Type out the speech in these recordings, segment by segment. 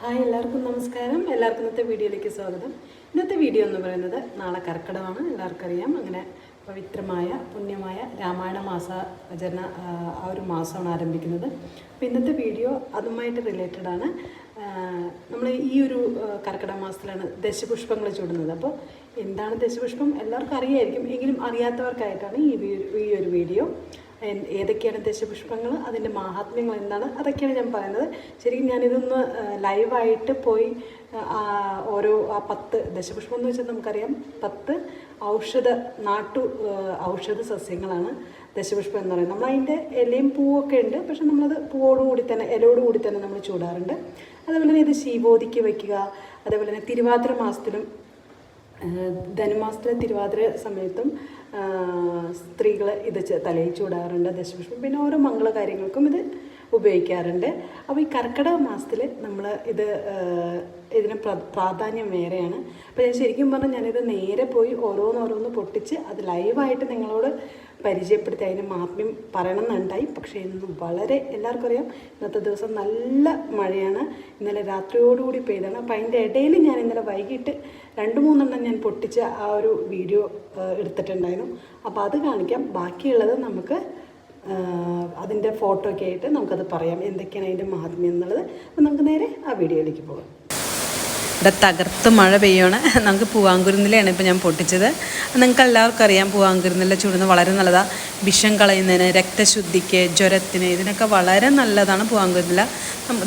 Hi എല്ലാവർക്കും നമസ്കാരം. എല്ലാവർക്കും ഇന്നത്തെ വീഡിയോയിലേക്ക് സ്വാഗതം. ഇന്നത്തെ വീഡിയോ എന്ന് പറയുന്നത് നാളെ കർക്കിടമാണ് എല്ലാവർക്കും അറിയാം അങ്ങനെ പവിത്രമായ പുണ്യമായ രാമായണ മാസ ആചരണ ആ, ഒരു മാസമാണ് ആരംഭിക്കുന്നത്. അപ്പോൾ ഇന്നത്തെ വീഡിയോ അതുമായിട്ട് റിലേറ്റഡ് ആണ്. നമ്മൾ ഈ ഒരു കർക്കിടക മാസത്തിലാണ് ദശപുഷ്പങ്ങൾ ചൂടുന്നത്. അപ്പോൾ എന്താണ് ദശപുഷ്പം? എല്ലാവർക്കും അറിയായിരിക്കും. എങ്കിലും അറിയാത്തവർക്കായിട്ടാണ് ഈ ഈ ഒരു വീഡിയോ. ഏതൊക്കെയാണ് ദശപുഷ്പങ്ങൾ അതിന്റെ മാഹാത്മ്യങ്ങൾ എന്താണ്? അതൊക്കെയാണ് ഞാൻ പറയുന്നത്. ശരിക്കും ഞാനിതൊന്ന് ലൈവായിട്ട് പോയി ഓരോ ആ പത്ത് ദശപുഷ്പം എന്ന് വെച്ചാൽ നമുക്കറിയാം. പത്ത് ഔഷധ നാട്ടു ഔഷധ സസ്യങ്ങളാണ് ദശപുഷ്പം എന്ന് പറയുന്നത്. നമ്മളതിന്റെ ഇലയും പൂവൊക്കെ ഉണ്ട്. പക്ഷെ നമ്മളത് പൂവോടുകൂടി തന്നെ ഇലയോടുകൂടി തന്നെ നമ്മൾ ചൂടാറുണ്ട്. അതുപോലെ തന്നെ ഇത് ശീബോധിക്ക് വയ്ക്കുക അതേപോലെ തന്നെ തിരുവാതിര മാസത്തിലും ധനുമാസത്തിലെ തിരുവാതിര സമയത്തും സ്ത്രീകൾ ഇത് തലയിൽ ചൂടാറുണ്ട് ദശപുഷ്പം പിന്നെ ഓരോ മംഗള കാര്യങ്ങൾക്കും ഇത് ഉപയോഗിക്കാറുണ്ട്. അപ്പോൾ ഈ കർക്കിടക മാസത്തിൽ നമ്മൾ ഇത് ഇതിന് പ്ര- പ്രാധാന്യം വേറെയാണ്. അപ്പോൾ ഞാൻ ശരിക്കും പറഞ്ഞാൽ ഞാനിത് നേരെ പോയി ഓരോന്നോരോന്ന് പൊട്ടിച്ച് അത് ലൈവായിട്ട് നിങ്ങളോട് പരിചയപ്പെടുത്തി അതിന് മാത്മ്യം പറയണമെന്നുണ്ടായി. പക്ഷേ ഇന്ന് വളരെ എല്ലാവർക്കും അറിയാം ഇന്നത്തെ ദിവസം നല്ല മഴയാണ്. ഇന്നലെ രാത്രിയോടുകൂടി പെയ്താണ്. അപ്പോൾ അതിന്റെ ഇടയിൽ ഞാൻ ഇന്നലെ വൈകിട്ട് രണ്ട് മൂന്നെണ്ണം ഞാൻ പൊട്ടിച്ച ആ ഒരു വീഡിയോ എടുത്തിട്ടുണ്ടായിരുന്നു. അപ്പോൾ അത് കാണിക്കാം. ബാക്കിയുള്ളത് നമുക്ക് അതിന്റെ ഫോട്ടോ ഒക്കെ ആയിട്ട് നമുക്കത് പറയാം. എന്തൊക്കെയാണ് അതിന്റെ മാധ്യമം എന്നുള്ളത്. അപ്പം നമുക്ക് നേരെ ആ വീഡിയോയിലേക്ക് പോകാം. ഇവിടെ തകർത്ത് മഴ പെയ്യാണ്. നമുക്ക് പൂവാങ്കുരുന്നിലയാണ് ഇപ്പോൾ ഞാൻ പൊട്ടിച്ചത്. നിങ്ങൾക്ക് എല്ലാവർക്കും അറിയാം പൂവാങ്കുരുന്നില ചൂടുന്ന വളരെ നല്ലതാണ് വിഷം കളയുന്നതിന് രക്തശുദ്ധിക്ക് ജ്വരത്തിന് ഇതിനൊക്കെ വളരെ നല്ലതാണ് പൂവാങ്കുരുന്നില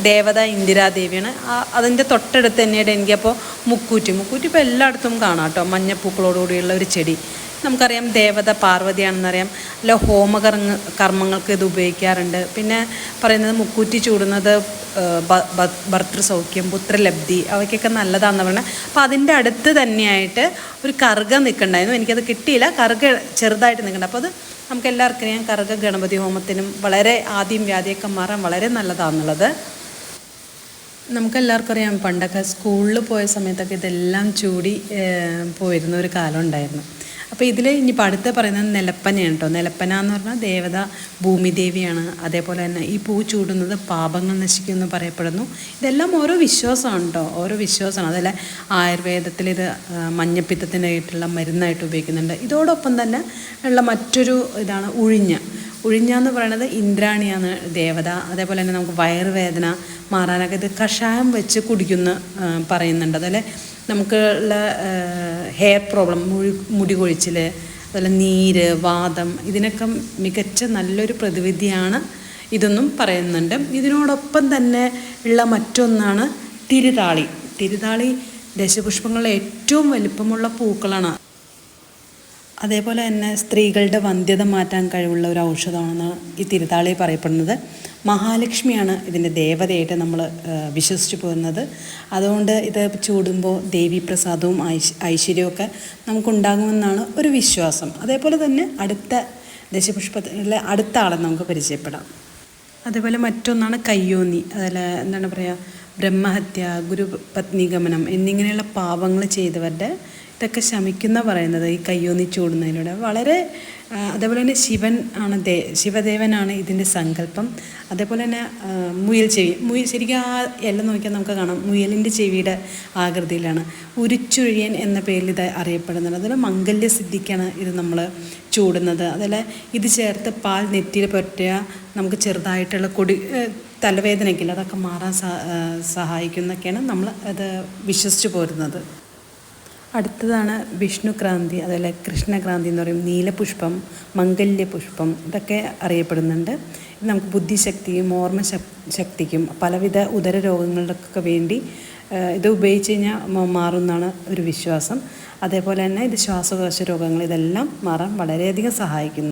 ദേവത ഇന്ദിരാദേവിയാണ്. അതിന്റെ തൊട്ടടുത്ത് തന്നെയായിട്ട് എനിക്കപ്പോൾ മുക്കൂറ്റി. മുക്കൂറ്റി ഇപ്പോൾ എല്ലായിടത്തും കാണാം കേട്ടോ. മഞ്ഞപ്പൂക്കളോടുകൂടിയുള്ള ഒരു ചെടി. നമുക്കറിയാം ദേവത പാർവതിയാണെന്നറിയാം അല്ല ഹോമകർമ്മ കർമ്മങ്ങൾക്ക് ഇത് ഉപയോഗിക്കാറുണ്ട്. പിന്നെ പറയുന്നത് മുക്കൂറ്റി ചൂടുന്നത് ഭർത്തൃസൗഖ്യം പുത്രലബ്ധി അവയ്ക്കൊക്കെ നല്ലതാണെന്ന് പറഞ്ഞാൽ അപ്പോൾ അതിന്റെ അടുത്ത് തന്നെയായിട്ട് ഒരു കറുക നിൽക്കണ്ടായിരുന്നു. എനിക്കത് കിട്ടിയില്ല. കറുക ചെറുതായിട്ട് നിൽക്കണ്ട. അപ്പോൾ അത് നമുക്ക് എല്ലാവർക്കും ഞാൻ കറുക ഗണപതി ഹോമത്തിനും വളരെ ആദ്യം വ്യാധിയൊക്കെ മാറാൻ വളരെ നല്ലതാണെന്നുള്ളത്. നമുക്കെല്ലാവർക്കും അറിയാം. പണ്ടൊക്കെ സ്കൂളിൽ പോയ സമയത്തൊക്കെ ഇതെല്ലാം ചൂടി പോയിരുന്ന ഒരു കാലം ഉണ്ടായിരുന്നു. അപ്പോൾ ഇതിൽ ഇനി അടുത്ത പറയുന്നത് നിലപ്പനയാണ് കേട്ടോ നിലപ്പന എന്ന് പറഞ്ഞാൽ ദേവത ഭൂമിദേവിയാണ്. അതേപോലെ തന്നെ ഈ പൂ ചൂടുന്നത് പാപങ്ങൾ നശിക്കുമെന്ന് പറയപ്പെടുന്നു. ഇതെല്ലാം ഓരോ വിശ്വാസമാണ് കേട്ടോ ഓരോ വിശ്വാസമാണ്. അതല്ല ആയുർവേദത്തിൽ ഇത് മഞ്ഞപ്പിത്തത്തിനായിട്ടുള്ള മരുന്നായിട്ട് ഉപയോഗിക്കുന്നുണ്ട്. ഇതോടൊപ്പം തന്നെ ഉള്ള മറ്റൊരു ഇതാണ് ഉഴിഞ്ഞ. ഉഴിഞ്ഞ എന്ന് പറയുന്നത് ഇന്ദ്രാണിയാണ് ദേവത. അതേപോലെ തന്നെ നമുക്ക് വയറുവേദന മാറാനൊക്കെ ഇത് കഷായം വെച്ച് കുടിക്കുന്ന പറയുന്നുണ്ട്. അതുപോലെ നമുക്ക് ഉള്ള ഹെയർ പ്രോബ്ലം മുഴി മുടി കൊഴിച്ചിൽ അതുപോലെ നീര് വാദം ഇതിനൊക്കെ മികച്ച നല്ലൊരു പ്രതിവിധിയാണ് ഇതെന്നും പറയുന്നുണ്ട്. ഇതിനോടൊപ്പം തന്നെ ഉള്ള മറ്റൊന്നാണ് തിരുതാളി. തിരുതാളി ദശപുഷ്പങ്ങളിലെ ഏറ്റവും വലിപ്പമുള്ള പൂക്കളാണ്. അതേപോലെ തന്നെ സ്ത്രീകളുടെ വന്ധ്യത മാറ്റാൻ കഴിവുള്ള ഒരു ഔഷധമാണെന്ന് ഈ തിരുത്താളി പറയപ്പെടുന്നത്. മഹാലക്ഷ്മിയാണ് ഇതിന്റെ ദേവതയായിട്ട് നമ്മൾ വിശ്വസിച്ചു പോകുന്നത്. അതുകൊണ്ട് ഇത് ചൂടുമ്പോൾ ദേവീപ്രസാദവും ഐശ് ഐശ്വര്യമൊക്കെ നമുക്കുണ്ടാകുമെന്നാണ് ഒരു വിശ്വാസം. അതേപോലെ തന്നെ അടുത്ത ദശപുഷ്പത്തിലെ അടുത്ത ആളെ നമുക്ക് പരിചയപ്പെടാം. അതേപോലെ മറ്റൊന്നാണ് കയ്യോന്നി. അതിൽ എന്താണ് പറയുക? ബ്രഹ്മഹത്യ ഗുരുപത്നിഗമനം എന്നിങ്ങനെയുള്ള പാപങ്ങൾ ചെയ്തവരുടെ ഇതൊക്കെ ശമിക്കുന്ന പറയുന്നത് ഈ കയ്യോന്നി ചൂടുന്നതിലൂടെ. വളരെ അതേപോലെ തന്നെ ശിവൻ ആണ് ദേ ശിവദേവനാണ് ഇതിന്റെ സങ്കല്പം. അതേപോലെ തന്നെ മുയൽ ചെവി. മുയൽ ശരിക്കും ആ എല്ലാം നോക്കിയാൽ നമുക്ക് കാണാം. മുയലിന്റെ ചെവിയുടെ ആകൃതിയിലാണ്. ഉരുച്ചുഴിയൻ എന്ന പേരിൽ ഇത് അറിയപ്പെടുന്നുണ്ട്. അതുപോലെ മംഗല്യ സിദ്ധിക്കാണ് ഇത് നമ്മൾ ചൂടുന്നത്. അതുപോലെ ഇത് ചേർത്ത് പാൽ നെറ്റിയിൽ പുരട്ടിയ നമുക്ക് ചെറുതായിട്ടുള്ള കൊടി തലവേദനയ്ക്കില്ല അതൊക്കെ മാറാൻ സഹ സഹായിക്കുന്നൊക്കെയാണ് നമ്മൾ അത് വിശ്വസിച്ച് പോരുന്നത്. അടുത്തതാണ് വിഷ്ണുക്രാന്തി അതുപോലെ കൃഷ്ണക്രാന്തി എന്ന് പറയും. നീലപുഷ്പം മംഗല്യപുഷ്പം ഇതൊക്കെ അറിയപ്പെടുന്നുണ്ട്. ഇത് നമുക്ക് ബുദ്ധിശക്തിയും ഓർമ്മ ശക്തിക്കും പലവിധ ഉദര രോഗങ്ങൾക്കൊക്കെ വേണ്ടി ഇത് ഉപയോഗിച്ച് കഴിഞ്ഞാൽ മാറുമെന്നാണ് ഒരു വിശ്വാസം. അതേപോലെ തന്നെ ഇത് ശ്വാസകോശ രോഗങ്ങൾ ഇതെല്ലാം മാറാൻ വളരെയധികം സഹായിക്കുന്നു.